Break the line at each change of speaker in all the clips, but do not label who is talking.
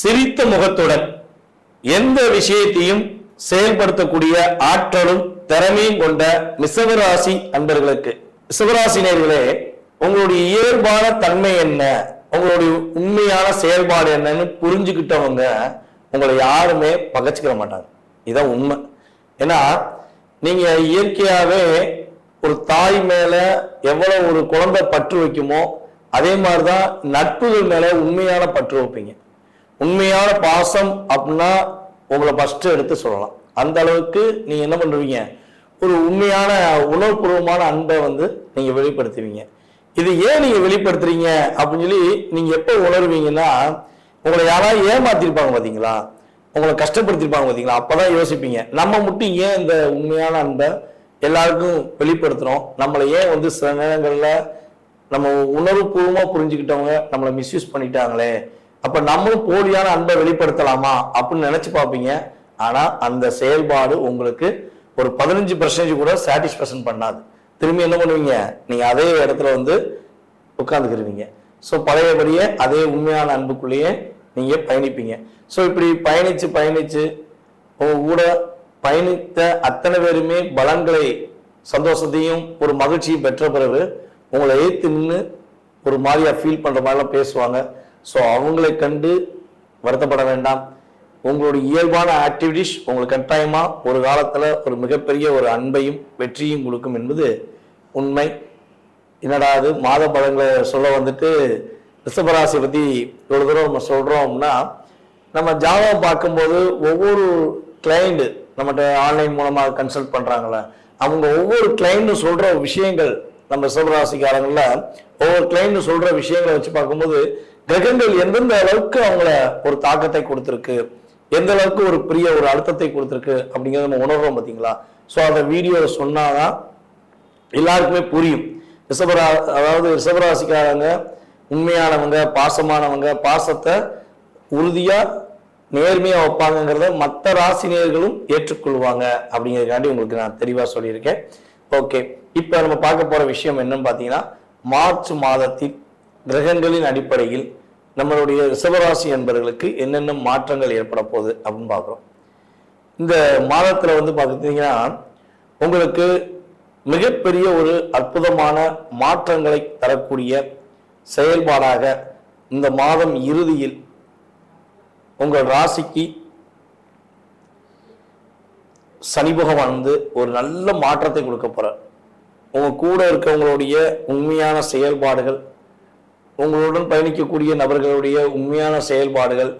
சிரித்த முகத்துடன் எந்த விஷயத்தையும் செயல்படுத்தக்கூடிய ஆற்றலும் திறமையும் கொண்ட மிசவராசி அன்பர்களுக்கு. மிசவராசி நேர்களே உங்களுடைய இயல்பான தன்மை என்ன? உங்களுடைய உண்மையான செயல்பாடு என்னன்னு புரிஞ்சுக்கிட்டவங்க உங்களை யாருமே பகச்சிக்கிற மாட்டாங்க. இதான் உண்மை. ஏன்னா நீங்க இயற்கையாவே ஒரு தாய் மேல எவ்வளவு ஒரு குழந்தை பற்று வைக்குமோ அதே மாதிரிதான் நட்புகள் மேல உண்மையான பற்று வைப்பீங்க. உண்மையான பாசம் அப்படின்னா உங்களை ஃபஸ்ட்டு எடுத்து சொல்லலாம். அந்த அளவுக்கு நீங்க என்ன பண்ணுவீங்க? ஒரு உண்மையான உணர்வுபூர்வமான அன்பை வந்து நீங்க வெளிப்படுத்துவீங்க. இது ஏன் நீங்க வெளிப்படுத்துறீங்க அப்படின்னு சொல்லி நீங்க எப்போ உணர்வீங்கன்னா உங்களை யாராவது ஏமாத்திருப்பாங்க பார்த்தீங்களா உங்களை கஷ்டப்படுத்திருப்பாங்க அப்போ தான் யோசிப்பீங்க. நம்ம மட்டும் ஏன் இந்த உண்மையான அன்பை எல்லாருக்கும் வெளிப்படுத்துறோம்? நம்மளை ஏன் வந்து சில நேரங்களில் நம்ம உணர்வுபூர்வமாக புரிஞ்சுக்கிட்டவங்க நம்மளை மிஸ்யூஸ் பண்ணிட்டாங்களே? அப்ப நம்மளும் போலியான அன்பை வெளிப்படுத்தலாமா அப்படின்னு நினைச்சு பார்ப்பீங்க. ஆனா அந்த செயல்பாடு உங்களுக்கு ஒரு பதினஞ்சு பர்சன்டேஜ் கூட சாட்டிஸ்பேஷன் பண்ணாது. திரும்பி என்ன பண்ணுவீங்க? நீங்க அதே இடத்துல வந்து உட்காந்துக்கிருவீங்க ஸோ பழையபடியே அதே உண்மையான அன்புக்குள்ளேயே நீங்க பயணிப்பீங்க. ஸோ இப்படி பயணிச்சு பயணிச்சு உங்க கூட பயணித்த அத்தனை பேருமே பலன்களை சந்தோஷத்தையும் ஒரு மகிழ்ச்சியும் பெற்ற பிறகு உங்களை ஏத்து நின்று ஒரு மாதிரியா ஃபீல் பண்ற மாதிரிலாம் பேசுவாங்க. ஸோ அவங்களை கண்டு வருத்தப்பட வேண்டாம். உங்களுடைய இயல்பான ஆக்டிவிட்டிஸ் உங்களுக்கு கட்டாயமாக ஒரு காலத்தில் ஒரு மிகப்பெரிய ஒரு அன்பையும் வெற்றியும் கொடுக்கும் என்பது உண்மை. என்னடா அது? மாத படங்களை சொல்ல வந்துட்டு ரிஷபராசியை பற்றி இவ்வளோ தூரம் நம்ம சொல்கிறோம்னா நம்ம ஜாதகம் பார்க்கும்போது ஒவ்வொரு கிளைண்டு நம்மகிட்ட ஆன்லைன் மூலமாக கன்சல்ட் பண்ணுறாங்களே அவங்க ஒவ்வொரு கிளைண்ட்டும் சொல்கிற விஷயங்கள் நம்ம ரிஷபராசிக்காரங்களில் ஒவ்வொரு கிளைண்ட்டும் சொல்கிற விஷயங்களை வச்சு பார்க்கும்போது கிரகங்கள் எந்தெந்த அளவுக்கு அவங்கள ஒரு தாக்கத்தை கொடுத்துருக்கு எந்த அளவுக்கு ஒரு பெரிய ஒரு அழுத்தத்தை கொடுத்துருக்கு அப்படிங்கிறத நம்ம உணர்றோம் பார்த்தீங்களா ஸோ அந்த வீடியோவை சொன்னாதான் எல்லாருக்குமே புரியும். ரிஷபரா அதாவது ரிஷபராசிக்காரங்க உண்மையானவங்க பாசமானவங்க பாசத்தை உறுதியாக நேர்மையாக வைப்பாங்கங்கிறத மற்ற ராசினியர்களும் ஏற்றுக்கொள்வாங்க அப்படிங்கிறதுக்காண்டி உங்களுக்கு நான் தெளிவாக சொல்லியிருக்கேன். ஓகே இப்போ நம்ம பார்க்க போகிற விஷயம் என்னன்னு பார்த்தீங்கன்னா மார்ச் மாதத்தில் கிரகங்களின் அடிப்படையில் நம்மளுடைய ரிசவராசி என்பவர்களுக்கு என்னென்ன மாற்றங்கள் ஏற்பட போகுது அப்படின்னு பார்க்குறோம். இந்த மாதத்தில் வந்து பார்த்தீங்கன்னா உங்களுக்கு மிகப்பெரிய ஒரு அற்புதமான மாற்றங்களை தரக்கூடிய செயல்பாடாக இந்த மாதம் இறுதியில் உங்கள் ராசிக்கு சனி பகவான் வந்து ஒரு நல்ல மாற்றத்தை கொடுக்க போகிறார் உங்கள் கூட இருக்கவங்களுடைய உண்மையான செயல்பாடுகள் உங்களுடன் பயணிக்கக்கூடிய நபர்களுடைய உண்மையான செயல்பாடுகள்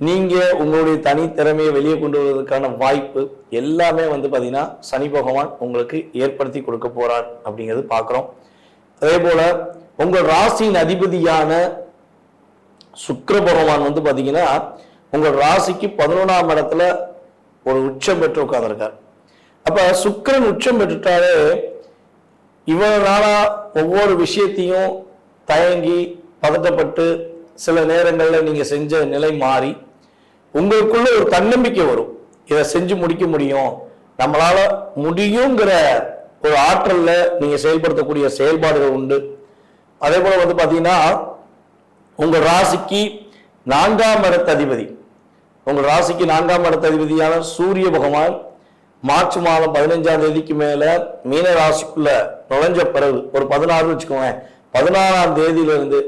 நீங்கள் உங்களுடைய தனித்திறமையை வெளியே கொண்டு வருவதற்கான வாய்ப்பு எல்லாமே வந்து பார்த்திங்கன்னா சனி பகவான் உங்களுக்கு ஏற்படுத்தி கொடுக்க போகிறார் அப்படிங்கிறது பார்க்குறோம் அதே போல் உங்கள் ராசியின் அதிபதியான சுக்கர பகவான் வந்து பார்த்தீங்கன்னா உங்கள் ராசிக்கு பதினொன்றாம் இடத்துல ஒரு உச்சம் பெற்று உட்காந்துருக்கார் அப்போ சுக்கரன் உச்சம் பெற்றுட்டாலே இவ்வளவு நாளாக ஒவ்வொரு விஷயத்தையும் தயங்கி பதட்டப்பட்டு சில நேரங்களில் நீங்கள் செஞ்ச நிலை மாறி உங்களுக்குள்ள ஒரு தன்னம்பிக்கை வரும். இதை செஞ்சு முடிக்க முடியும். நம்மளால முடியுங்கிற ஒரு ஆற்றல்ல நீங்க செயல்படுத்தக்கூடிய செயல்பாடுகள் உண்டு. அதே போல வந்து பாத்தீங்கன்னா உங்க ராசிக்கு நான்காம் இடத்த அதிபதி. உங்க ராசிக்கு நான்காம் இடத்த அதிபதியான சூரிய பகவான் மார்ச் மாதம் பதினஞ்சாம் தேதிக்கு மேல மீன ராசிக்குள்ள நுழைஞ்ச பிறகு ஒரு பதினாறு வச்சுக்கோங்க பதினாறாம் தேதியிலிருந்து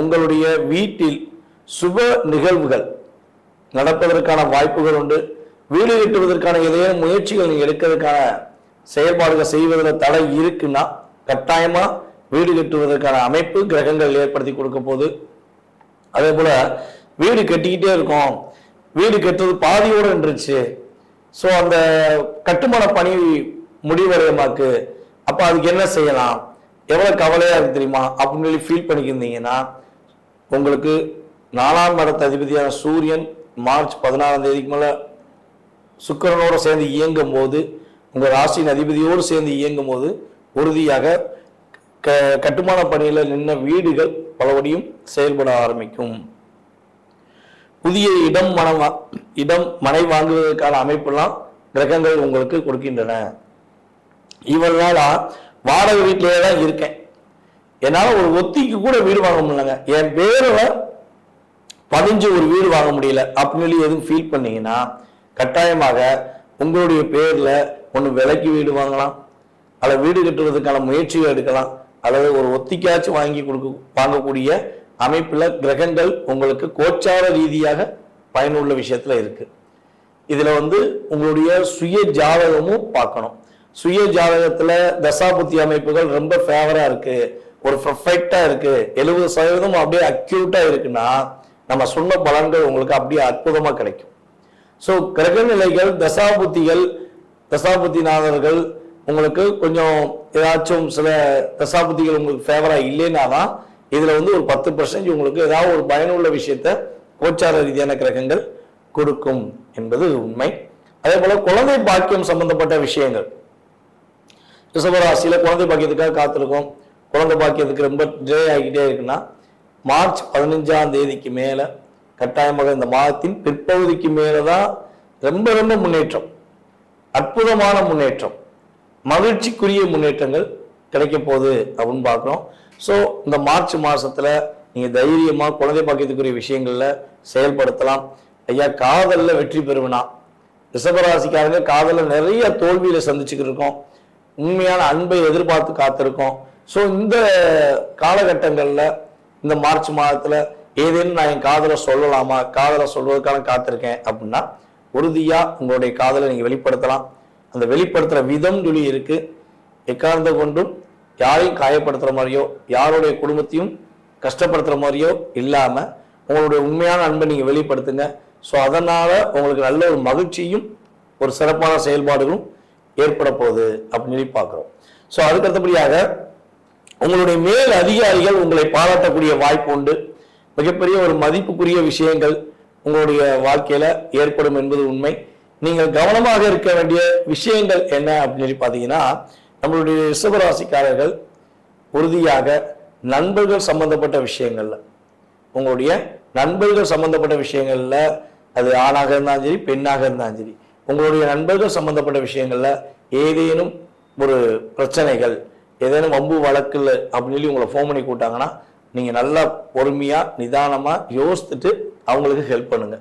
உங்களுடைய வீட்டில் சுப நிகழ்வுகள் நடப்பதற்கான வாய்ப்புகள் உண்டு. வீடு கட்டுவதற்கான ஏதேனும் முயற்சிகள் நீங்கள் எடுக்கிறதுக்கான செயல்பாடுகள் செய்வதில் தடை இருக்குன்னா கட்டாயமாக வீடு கட்டுவதற்கான அமைப்பு கிரகங்கள் ஏற்படுத்தி கொடுக்க போகுது. அதே போல் வீடு கட்டிக்கிட்டே இருக்கோம். வீடு கட்டுறது பாதியோடு நின்றுச்சு. ஸோ அந்த கட்டுமான பணி முடிவடையமாக்கு அப்போ அதுக்கு என்ன செய்யலாம்? எவ்வளவு கவலையா இருக்கு தெரியுமா? அப்படின்னு சொல்லி ஃபீல் பண்ணிக்கிருந்தீங்கன்னா உங்களுக்கு நாலாம் இடத்த அதிபதியான சூரியன் மார்ச் பதினாறாம் தேதிக்கு மேல சுக்கிரனோட சேர்ந்து இயங்கும் போது உங்க ராசியின் அதிபதியோடு சேர்ந்து இயங்கும் போது உறுதியாக க கட்டுமான பணியில நின்ன வீடுகள் பலபடியும் செயல்பட ஆரம்பிக்கும். புதிய இடம் மனம் இடம் மனை வாங்குவதற்கான அமைப்பெல்லாம் கிரகங்கள் உங்களுக்கு கொடுக்கின்றன. இவ்வளவு நாளா வாடகை வீட்டிலேயே தான் இருக்கேன். என்னால் ஒரு ஒத்திக்கு கூட வீடு வாங்க முடியலங்க. என் பேரில் பதிஞ்சு ஒரு வீடு வாங்க முடியல. அப்படின்னு சொல்லி எதுவும் ஃபீல் பண்ணீங்கன்னா கட்டாயமாக உங்களுடைய பேரில் ஒன்று விலைக்கு வீடு வாங்கலாம். அல்லது வீடு கட்டுறதுக்கான முயற்சியை எடுக்கலாம். அல்லது ஒரு ஒத்திக்காச்சும் வாங்கி கொடுக்க வாங்கக்கூடிய அமைப்பில் கிரகங்கள் உங்களுக்கு கோச்சார ரீதியாக பயனுள்ள விஷயத்தில் இருக்குது இதில் வந்து உங்களுடைய சுய ஜாதகமும் பார்க்கணும். சுய ஜாதகத்தில் தசாபுத்தி அமைப்புகள் ரொம்ப ஃபேவராக இருக்குது ஒரு பர்ஃபெக்டா இருக்குது எழுபது சதவீதம் அப்படியே அக்யூட்டாக இருக்குன்னா நம்ம சொன்ன பலன்கள் உங்களுக்கு அப்படியே அற்புதமாக கிடைக்கும். ஸோ கிரக நிலைகள் தசாபுத்திகள் தசாபுத்திநாதர்கள் உங்களுக்கு கொஞ்சம் ஏதாச்சும் சில தசாபுத்திகள் உங்களுக்கு ஃபேவராக இல்லைன்னா தான் இதில் வந்து ஒரு பத்து பர்சன்ட் உங்களுக்கு ஏதாவது ஒரு பயனுள்ள விஷயத்த கோச்சார ரீதியான கிரகங்கள் கொடுக்கும் என்பது உண்மை. அதே போல் குழந்தை பாக்கியம் சம்பந்தப்பட்ட விஷயங்கள். ரிஷபராசியில் குழந்தை பாக்கியத்துக்காக காத்திருக்கோம். குழந்தை பாக்கியத்துக்கு ரொம்ப டிலே ஆகிட்டே இருக்குன்னா மார்ச் பதினஞ்சாம் தேதிக்கு மேலே கட்டாயமாக இந்த மாதத்தின் பிற்பகுதிக்கு மேலே தான் ரொம்ப ரொம்ப முன்னேற்றம். அற்புதமான முன்னேற்றம். மகிழ்ச்சிக்குரிய முன்னேற்றங்கள் கிடைக்க போகுது அப்படின்னு பார்க்குறோம். ஸோ இந்த மார்ச் மாதத்தில் நீங்கள் தைரியமாக குழந்தை பாக்கியத்துக்குரிய விஷயங்களில் செயல்படுத்தலாம். ஐயா காதலில் வெற்றி பெறுவனா? ரிஷபராசிக்காரங்க காதலில் நிறைய தோல்வியில் சந்திச்சுக்கிட்டு இருக்கோம். உண்மையான அன்பை எதிர்பார்த்து காத்திருக்கோம். ஸோ இந்த காலகட்டங்களில் இந்த மார்ச் மாதத்தில் ஏதேனும் நான் என் காதலை சொல்லலாமா? காதலை சொல்வதற்கான காத்திருக்கேன் அப்படின்னா உறுதியாக உங்களுடைய காதலை நீங்கள் வெளிப்படுத்தலாம். அந்த வெளிப்படுத்துகிற விதம் சொல்லி இருக்குது எக்காரணத்தை கொண்டும் யாரையும் காயப்படுத்துகிற மாதிரியோ யாருடைய குடும்பத்தையும் கஷ்டப்படுத்துகிற மாதிரியோ இல்லாமல் உங்களுடைய உண்மையான அன்பை நீங்கள் வெளிப்படுத்துங்க. ஸோ அதனால் உங்களுக்கு நல்ல ஒரு மகிழ்ச்சியும் ஒரு சிறப்பான செயல்பாடுகளும் ஏற்பட போகுது அப்படின்னு சொல்லி பார்க்குறோம். ஸோ அதுக்கடுத்தபடியாக உங்களுடைய மேல் அதிகாரிகள் உங்களை பாராட்டக்கூடிய வாய்ப்பு உண்டு. மிகப்பெரிய ஒரு மதிப்புக்குரிய விஷயங்கள் உங்களுடைய வாழ்க்கையில ஏற்படும் என்பது உண்மை. நீங்கள் கவனமாக இருக்க வேண்டிய விஷயங்கள் என்ன அப்படின்னு சொல்லி பார்த்தீங்கன்னா நம்மளுடைய ரிஷபராசிக்காரர்கள் உறுதியாக நண்பர்கள் சம்பந்தப்பட்ட விஷயங்கள்ல உங்களுடைய நண்பர்கள் சம்பந்தப்பட்ட விஷயங்கள்ல அது ஆணாக இருந்தாலும் சரி பெண்ணாக இருந்தாலும் சரி உங்களுடைய நண்பர்கள் சம்பந்தப்பட்ட விஷயங்களில் ஏதேனும் ஒரு பிரச்சனைகள் ஏதேனும் வம்பு வழக்கில் அப்படின்னு சொல்லி உங்களை ஃபோன் பண்ணி கூட்டாங்கன்னா நீங்கள் நல்லா பொறுமையாக நிதானமாக யோசித்துட்டு அவங்களுக்கு ஹெல்ப் பண்ணுங்க.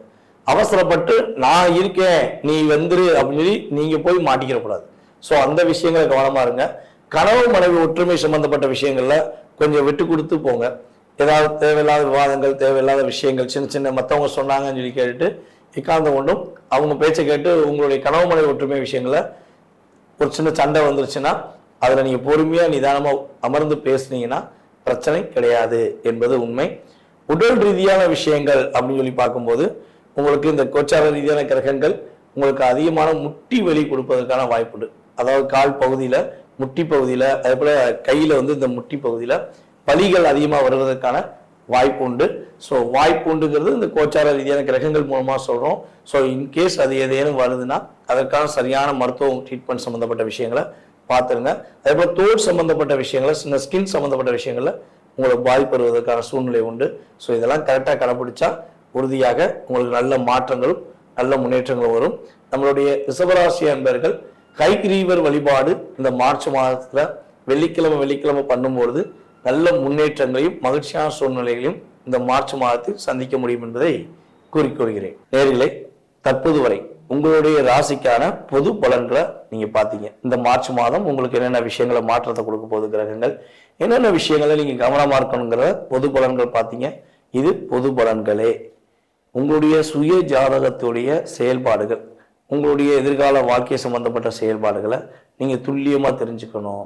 அவசரப்பட்டு நான் இருக்கேன் நீ வந்துரு அப்படின்னு சொல்லி நீங்கள் போய் மாட்டிக்கிறக்கூடாது ஸோ அந்த விஷயங்களை கவனமாக இருங்க. கணவன் மனைவி ஒற்றுமை சம்பந்தப்பட்ட விஷயங்களில் கொஞ்சம் விட்டு கொடுத்து போங்க. ஏதாவது தேவையில்லாத விவாதங்கள் தேவையில்லாத விஷயங்கள் சின்ன சின்ன மற்றவங்க சொன்னாங்கன்னு சொல்லி கேட்டுட்டு இக்காந்த கொண்டும் அவங்க பேச்சை கேட்டு உங்களுடைய கனவு மனைவி ஒற்றுமை விஷயங்களை ஒரு சின்ன சண்டை வந்துருச்சுன்னா அதில் நீங்கள் பொறுமையாக நிதானமாக அமர்ந்து பேசுனீங்கன்னா பிரச்சனை கிடையாது என்பது உண்மை. உடல் ரீதியான விஷயங்கள் அப்படின்னு சொல்லி பார்க்கும்போது உங்களுக்கு இந்த கோச்சார ரீதியான கிரகங்கள் உங்களுக்கு அதிகமான முட்டி வெளி கொடுப்பதற்கான வாய்ப்புண்டு அதாவது கால் பகுதியில் முட்டி பகுதியில் அதே போல் கையில் வந்து இந்த முட்டி பகுதியில் பலிகள் அதிகமாக வருவதற்கான வாய்ப்பு உண்டு ஸோ வாய்ப்பு உண்டுங்கிறது இந்த கோச்சார ரீதியான கிரகங்கள் மூலமாக சொல்கிறோம் ஸோ இன்கேஸ் அது ஏதேனும் வருதுன்னா அதற்கான சரியான மருத்துவம் ட்ரீட்மெண்ட் சம்மந்தப்பட்ட விஷயங்களை பார்த்துருங்க. அதே போல் தோல் சம்மந்தப்பட்ட விஷயங்களை சின்ன ஸ்கின் சம்மந்தப்பட்ட விஷயங்களில் உங்களுக்கு பாதிப்பு வருவதற்கான சூழ்நிலை உண்டு. ஸோ இதெல்லாம் கரெக்டாக கடைப்பிடிச்சா உறுதியாக உங்களுக்கு நல்ல மாற்றங்களும் நல்ல முன்னேற்றங்களும் வரும். நம்மளுடைய ரிசபராசி அன்பர்கள் கைகிரீவர் வழிபாடு இந்த மார்ச் மாதத்தில் வெள்ளிக்கிழமை வெள்ளிக்கிழமை பண்ணும்பொழுது நல்ல முன்னேற்றங்களையும் மகிழ்ச்சியான சூழ்நிலைகளையும் இந்த மார்ச் மாதத்தில் சந்திக்க முடியும் என்பதை கூறிக்கொள்கிறேன் நேர்களை தற்போது வரை உங்களுடைய ராசிக்கான பொது பலன்களை நீங்க பாத்தீங்க இந்த மார்ச் மாதம் உங்களுக்கு என்னென்ன விஷயங்களை மாற்றத்தை கொடுக்க போகுது கிரகங்கள் என்னென்ன விஷயங்களை நீங்க கவனமா இருக்கணுங்கிற பொது பலன்கள் பார்த்தீங்க. இது பொது பலன்களே. உங்களுடைய சுய ஜாதகத்துடைய செயல்பாடுகள் உங்களுடைய எதிர்கால வாழ்க்கை சம்பந்தப்பட்ட செயல்பாடுகளை நீங்க துல்லியமா தெரிஞ்சுக்கணும்.